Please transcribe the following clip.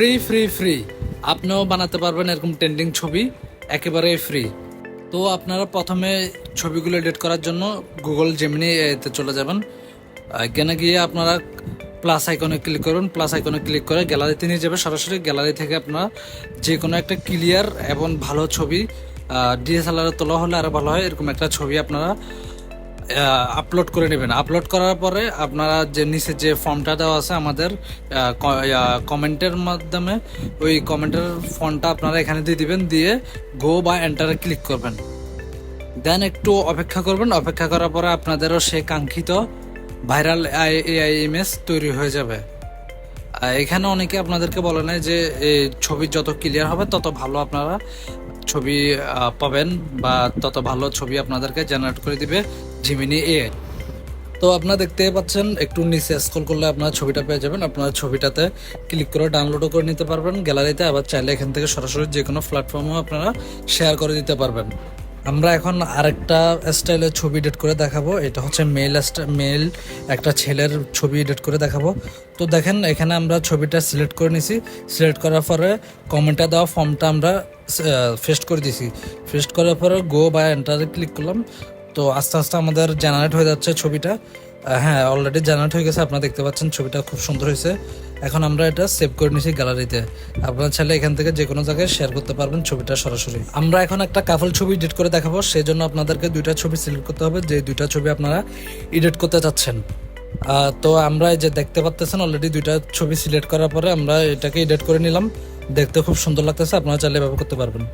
Free free free আপনিও বানাতে পারবেন এরকম ট্রেন্ডিং ছবি একেবারে ফ্রি তো আপনারা প্রথমে ছবিগুলো এডিট করার জন্য গুগল জেমিনি এতে চলে যাবেন। এখানে গিয়ে আপনারা প্লাস আইকনে ক্লিক করুন। প্লাস আইকনে ক্লিক করে গ্যালারিতে নিয়ে যাবে। সরাসরি গ্যালারি থেকে আপনারা যে কোনো একটা ক্লিয়ার এবং ভালো ছবি ডিএসএলআর তোলা হলে আরও ভালো হয়। এরকম একটা ছবি আপনারা আপলোড করে নেবেন। আপলোড করার পরে আপনারা যে নিচে যে ফর্মটা দেওয়া আছে আমাদের কমেন্টের মাধ্যমে ওই কমেন্টের ফর্মটা আপনারা এখানে দিয়ে দিবেন, দিয়ে গো বা এন্টারে ক্লিক করবেন। দেন একটু অপেক্ষা করবেন, অপেক্ষা করার পরে আপনাদেরও সে কাঙ্ক্ষিত ভাইরাল এআই ইমেজ তৈরি হয়ে যাবে। এখানে অনেকে আপনাদেরকে বলে নেয় যে এই ছবি যত ক্লিয়ার হবে, তত ভালো আপনারা ছবি পাবেন বা তত ভালো ছবি আপনাদেরকে জেনারেট করে দিবে জিমিনি এ তো আপনারা দেখতে পাচ্ছেন, একটু নিচে স্ক্রল করলে আপনারা ছবিটা পেয়ে যাবেন। আপনারা ছবিটাতে ক্লিক করে ডাউনলোডও করে নিতে পারবেন। গ্যালারিতে আবার চাইলে এখান থেকে সরাসরি যে কোনো প্ল্যাটফর্মেও আপনারা শেয়ার করে দিতে পারবেন। আমরা এখন আরেকটা স্টাইলের ছবি এডিট করে দেখাবো। এটা হচ্ছে মেল মেল একটা ছেলের ছবি এডিট করে দেখাবো। তো দেখেন, এখানে আমরা ছবিটা সিলেক্ট করে নিছি। সিলেক্ট করার পরে কমেন্টে দেওয়া ফর্মটা আমরা ফেস্ট করে দিছি। ফেস্ট করার পরে গো বা এন্টারে ক্লিক করলাম। তো আস্তে আস্তে আমাদের জেনারেট হয়ে যাচ্ছে ছবিটা। হ্যাঁ অলরেডি জেনারেট হয়ে গেছে, আপনারা দেখতে পাচ্ছেন ছবিটা খুব সুন্দর হয়েছে। এখন আমরা এটা সেভ করে নিয়েছি গ্যালারিতে আপনারা চাইলে এখান থেকে যে কোনো জায়গায় শেয়ার করতে পারবেন ছবিটা সরাসরি। আমরা এখন একটা কাফল ছবি এডিট করে দেখাবো সেই জন্য আপনাদেরকে দুইটা ছবি সিলেক্ট করতে হবে, যে দুইটা ছবি আপনারা এডিট করতে চাচ্ছেন। তো আমরা যে দেখতে পাচ্তেছেন অলরেডি দুইটা ছবি সিলেক্ট করার পরে আমরা এটাকে এডিট করে নিলাম। দেখতে খুব সুন্দর লাগতেছে, আপনারা চাইলে ব্যবহার করতে পারবেন।